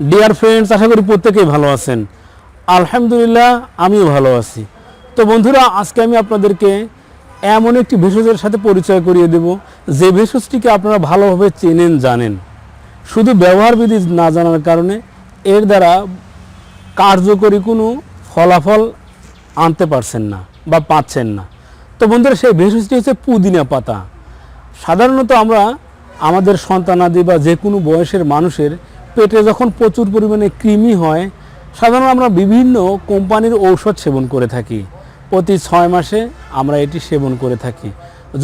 Dear friends আশা করি প্রত্যেকেই ভালো আছেন। আলহামদুলিল্লাহ, আমিও ভালো আছি। তো বন্ধুরা, আজকে আমি আপনাদেরকে এমন একটি ভেষজের সাথে পরিচয় করিয়ে দেব, যে ভেষজটিকে আপনারা ভালোভাবে চেনেন, জানেন। শুধু ব্যবহারবিধি না জানার কারণে এর দ্বারা কার্যকরী কোনো ফলাফল আনতে পারছেন না বা পাচ্ছেন না। তো বন্ধুরা, সেই ভেষজটি হচ্ছে পুদিনা পাতা। সাধারণত আমরা আমাদের সন্তানাদি বা যে কোনো বয়সের মানুষের পেটে যখন প্রচুর পরিমাণে কৃমি হয়, সাধারণত আমরা বিভিন্ন কোম্পানির ঔষধ সেবন করে থাকি। প্রতি ছয় মাসে আমরা এটি সেবন করে থাকি।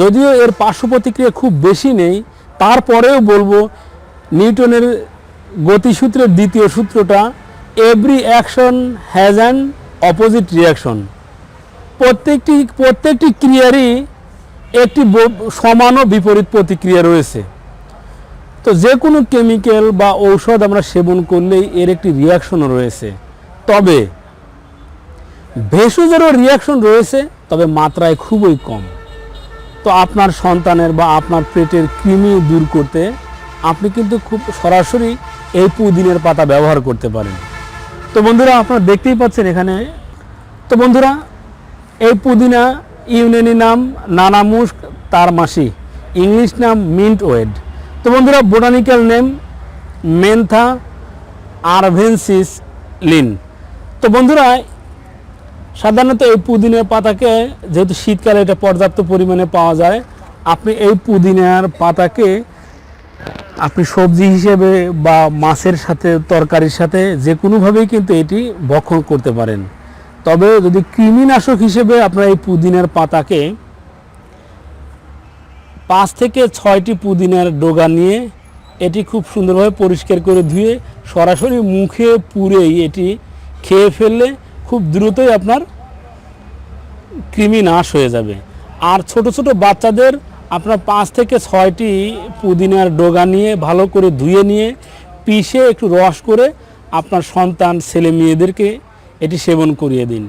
যদিও এর পার্শ্ব প্রতিক্রিয়া খুব বেশি নেই, তারপরেও বলব নিউটনের গতিসূত্রের দ্বিতীয় সূত্রটা every action has an opposite reaction প্রত্যেকটি প্রত্যেকটি ক্রিয়ারই একটি সমান ও বিপরীত প্রতিক্রিয়া রয়েছে। তো যে কোনো কেমিক্যাল বা ঔষধ আমরা সেবন করলেই এর একটি রিয়াকশনও রয়েছে। তবে ভেষজেরও রিয়াকশন রয়েছে, তবে মাত্রায় খুবই কম। তো আপনার সন্তানের বা আপনার পেটের কৃমি দূর করতে আপনি কিন্তু খুব সরাসরি এই পুদিনের পাতা ব্যবহার করতে পারেন। তো বন্ধুরা, আপনারা দেখতেই পাচ্ছেন এখানে। তো বন্ধুরা, এই পুদিনা ইউনানি নাম নানামুস্ক তার মাসি, ইংলিশ নাম মিন্ট ওয়েড তো বন্ধুরা botanical name Mentha arvensis Linn. তো বন্ধুরা, সাধারণত এই পুদিনার পাতাকে, যেহেতু শীতকালে এটা পর্যাপ্ত পরিমাণে পাওয়া যায়, আপনি এই পুদিনার পাতাকে আপনি সবজি হিসেবে বা মাছের সাথে, তরকারির সাথে যে কোনোভাবেই কিন্তু এটি ভক্ষণ করতে পারেন। তবে যদি কৃমিনাশক হিসেবে আপনারা এই পুদিনার পাতাকে পাঁচ থেকে ছয়টি পুদিনার ডোগা নিয়ে এটি খুব সুন্দরভাবে পরিষ্কার করে ধুয়ে সরাসরি মুখে পুরেই এটি খেয়ে ফেললে খুব দ্রুতই আপনার কৃমি নাশ হয়ে যাবে। আর ছোট ছোট বাচ্চাদের আপনার পাঁচ থেকে ছয়টি পুদিনার ডোগা নিয়ে ভালো করে ধুয়ে নিয়ে পিষে একটু রস করে আপনার সন্তান, ছেলে মেয়েদেরকে এটি সেবন করিয়ে দিন।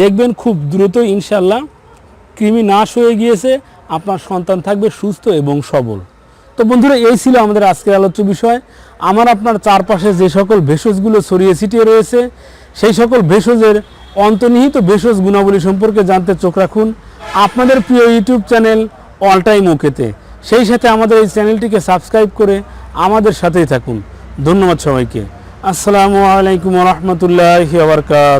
দেখবেন খুব দ্রুত ইনশাল্লাহ কৃমি নাশ হয়ে গিয়েছে। আপনার সন্তান থাকবে সুস্থ এবং সবল। তো বন্ধুরা, এই ছিল আমাদের আজকের আলোচ্য বিষয়। আমার আপনার চারপাশে যে সকল ভেষজগুলো ছড়িয়ে ছিটিয়ে রয়েছে, সেই সকল ভেষজের অন্তর্নিহিত ভেষজ গুণাবলী সম্পর্কে জানতে চোখ রাখুন আপনাদের প্রিয় ইউটিউব চ্যানেল অল টাইম ওকেতে। সেই সাথে আমাদের এই চ্যানেলটিকে সাবস্ক্রাইব করে আমাদের সাথেই থাকুন। ধন্যবাদ সবাইকে। আসসালামু আলাইকুম রহমতুল্লাহ আবরকাত